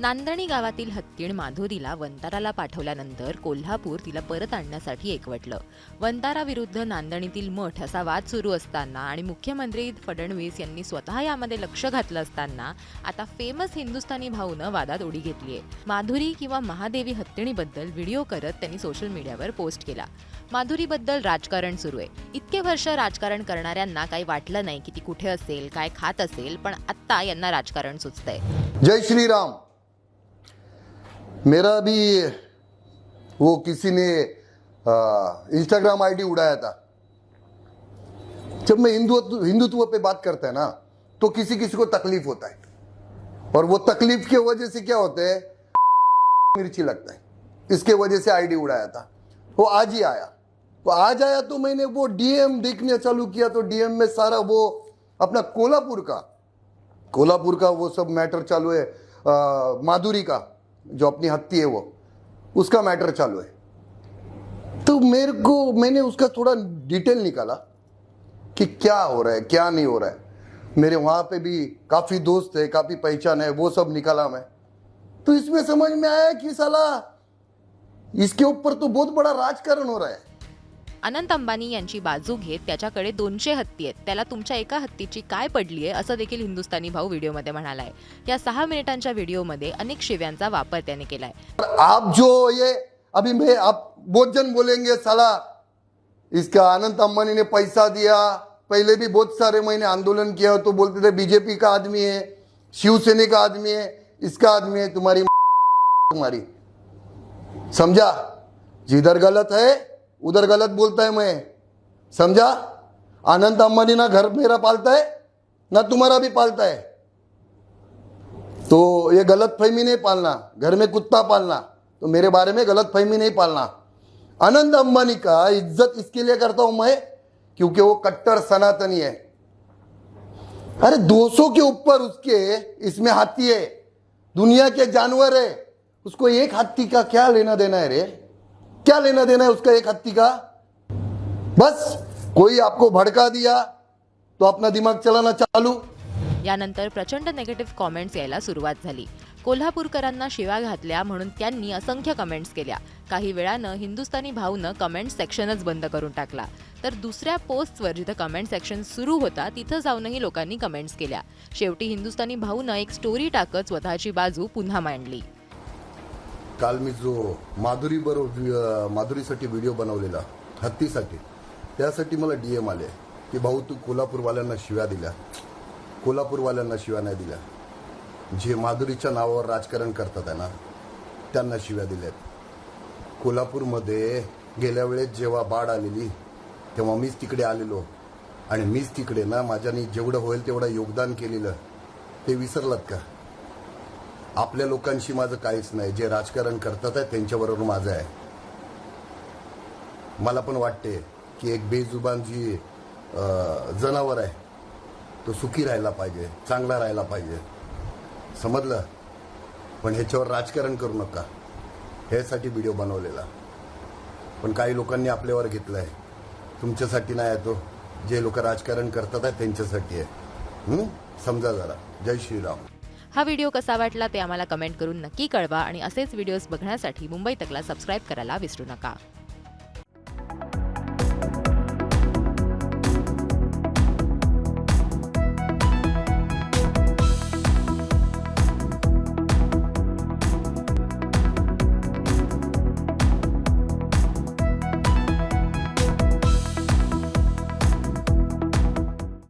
नांदणी गावातील हत्तीण माधुरीला वंताराला पाठवल्यानंतर कोल्हापूर तिला परत आणण्यासाठी एकवटलं. वंताराविरुद्ध नांदणीतील मठ असा वाद सुरू असताना आणि मुख्यमंत्री फडणवीस यांनी स्वतः यामध्ये लक्ष घातलं असताना आता फेमस हिंदुस्थानी भाऊनं वादात उडी घेतलीय. माधुरी किंवा महादेवी हत्तीणीबद्दल व्हिडिओ करत त्यांनी सोशल मीडियावर पोस्ट केला. माधुरीबद्दल राजकारण सुरू आहे. इतके वर्ष राजकारण करणाऱ्यांना काही वाटलं नाही की ती कुठे असेल काय खात असेल पण आत्ता यांना राजकारण सुचतंय. जय श्रीराम. मेरा भी वो किसी ने इंस्टाग्राम आईडी उड़ाया था। जब मैं हिंदुत्व हिंदुत्व पे बात करता है ना तो किसी किसी को तकलीफ़ होता है। और वो तकलीफ़ की वजह से क्या होता है मिर्ची लगता है। इसके वजह से आईडी उड़ाया था। वो आज ही आया। तो आज आया तो मैंने वो डीएम देखने चालू किया तो डीएम में सारा वो अपना कोल्हापुर का कोल्हापुर का वो सब मैटर चालू है अ, माधुरी का। जो अपनी हत्ती है वो, उसका मैटर चालू है। तो मेरे को, मैंने उसका थोड़ा डिटेल निकाला कि क्या हो रहा है, क्या नहीं हो रहा है। मेरे वहाँ पे भी काफ़ी दोस्त है, काफ़ी पहचान है, वो सब निकाला मैं। तो इसमें समझ में आया कि साला, इसके ऊपर तो बहुत बड़ा राजकारण हो रहा है। अनंत अंबानी यांची बाजू घेत त्याच्याकडे दोनशे हत्ती आहेत. त्याला तुमच्या एका हत्तीची काय पडली आहे असं देखील हिंदुस्थानी भाऊ व्हिडिओमध्ये म्हणालाय. या सहा मिनिटांच्या व्हिडिओमध्ये अनेक शिव्यांचा वापर त्याने केलाय. आप जो ये अभी मैं आप बहुत जन बोलेंगे साला। इसका अनंत अंबानी ने पैसा दिया। पहले भी बहुत सारे महीने आंदोलन किया हो, तो बोलते थे बीजेपी का आदमी है शिवसेना का आदमी है इसका आदमी है तुम्हारी तुम्हारी। समझा? जिधर गलत है उधर गलत बोलता है मैं। समझा? अनंत अंबानी ना घर मेरा पालता है, ना तुम्हारा भी पालता है। तो ये गलत फहमी नहीं पालना, घर में कुत्ता पालना तो मेरे बारे में गलत फहमी नहीं पालना। अनंत अंबानी का इज़्ज़त इसके लिए करता हूँ मैं, क्योंकि वो कट्टर सनातनी है। अरे 200 के ऊपर उसके इसमें हाथी है, दुनिया के जानवर है, उसको एक हाथी का क्या लेना देना है रे? क्या लेना देना है उसका एक हत्ती का? बस कोई आपको भड़का दिया तो अपना दिमाग चलाना चालू। यानंतर प्रचंड नेगेटिव्ह कॉमेंट्स यायला सुरुवात झाली. कोल्हापूरकरांना शिवा घातल्या म्हणून त्यांनी असंख्य कमेंट्स केल्या. काही वेळानं हिंदुस्थानी भाऊनं कमेंट सेक्शनच बंद करून टाकला. तर दुसऱ्या पोस्टवर जिथं कमेंट सेक्शन सुरू होता तिथं जाऊनही लोकांनी कमेंट्स केल्या. शेवटी हिंदुस्थानी भाऊनं एक स्टोरी टाकत स्वतःची बाजू पुन्हा मांडली. काल मी जो माधुरी बरोबर माधुरीसाठी व्हिडिओ बनवलेला हत्तीसाठी त्यासाठी मला डी एम आले की भाऊ तू कोल्हापूरवाल्यांना शिव्या दिल्या. कोल्हापूरवाल्यांना शिव्या नाही दिल्या. जे माधुरीच्या नावावर राजकारण करतात आहे ना त्यांना शिव्या दिल्यात. कोल्हापूरमध्ये गेल्या वेळेस जेव्हा बाढ आलेली तेव्हा मीच तिकडे आलेलो. आणि मीच तिकडे ना माझ्यानी जेवढं होईल तेवढं योगदान केलेलं. ते विसरलात का? आपल्या लोकांशी माझं काहीच नाही. जे राजकारण करतात आहे त्यांच्याबरोबर माझं आहे. मला पण वाटते की एक बेजुबान जी जनावर आहे तो सुखी राहायला पाहिजे चांगला राहायला पाहिजे. समजलं? पण ह्याच्यावर राजकारण करू नका. ह्यासाठी व्हिडिओ बनवलेला. पण काही लोकांनी आपल्यावर घेतलं आहे तुमच्यासाठी नाही आहे तो. जे लोक राजकारण करतात आहे त्यांच्यासाठी आहे. समजा जरा. जय श्रीराम. हा व्हिडिओ कसा वाटला ते आम्हाला कमेंट करून नक्की कळवा आणि असेच व्हिडिओज बघण्यासाठी मुंबई तकला सबस्क्राईब करायला विसरू नका.